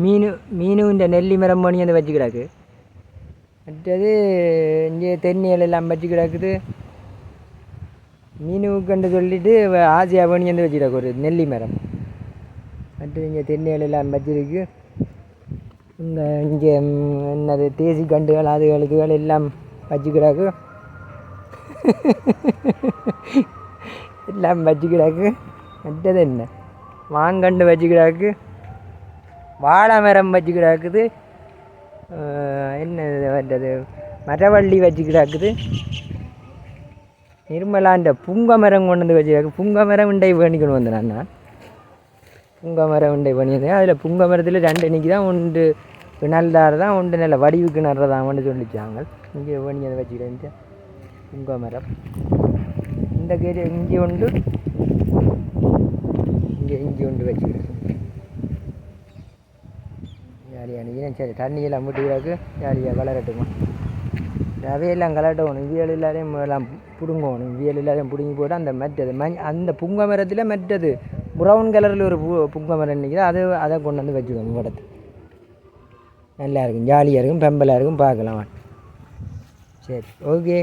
மீன் மீனும் இந்த நெல்லி மரம் பண்ணி அந்த வச்சு கிடக்கு மற்றது இங்கே தென்னியல் எல்லாம் வச்சு கிடக்குது மீனுக்கண்டு சொல்லிட்டு ஆசியா பண்ணி வந்து வச்சு கிடக்கு ஒரு நெல்லி மரம் மற்றது இங்கே தென்னியல் எல்லாம் வச்சிருக்கு இந்த இங்கே என்னது தேசி கண்டுகள் அதுகளுக்கு எல்லாம் வச்சு கிடக்கு எல்லாம் வச்சு கிடக்கு மற்றது என்ன மாங்கண்டு வச்சு கிடக்கு வாழை மரம் வச்சு கிடக்குது என்ன இது மரவள்ளி வச்சு கிடக்குது நிர்மலாண்ட புங்க மரம் கொண்டு வந்து வச்சுருக்கு புங்க மரம் உண்டை பண்ணிக்கணும் வந்தேன் நான். புங்க மரம் உண்டை பண்ணியிருந்தேன் அதில் புங்க மரத்தில் ரெண்டு இன்னைக்கு தான் ஒன்று பிணல்தார் தான் ஒன்று நல்ல வடிவுக்கு நடுறதாங்கன்னு சொல்லிச்சாங்க இங்கே பண்ணி அதை வச்சுக்கிட்டேன் புங்க மரம். இந்த கீரை இங்கே உண்டு இங்கே இங்கே உண்டு வச்சுக்கிறேன் யாரியா நீ சரி தண்ணியெல்லாம் விட்டுக்கிறாக்கு யாரியா வளரட்டுமா ரவையெல்லாம் கலட்டணும் வியல் எல்லாரையும் எல்லாம் பிடுங்கணும் வியல் எல்லாரையும் பிடுங்கி போட்டு அந்த மற்றது மஞ் அந்த புங்க மரத்தில் மற்றது ப்ரௌன் கலரில் ஒரு பூ புங்க மரம் நிற்கிது அது அதை கொண்டு வந்து வச்சுக்கோங்க படத்து நல்லா இருக்கும் ஜாலியாக இருக்கும் பெம்பலாக இருக்கும் பார்க்கலாம் சரி ஓகே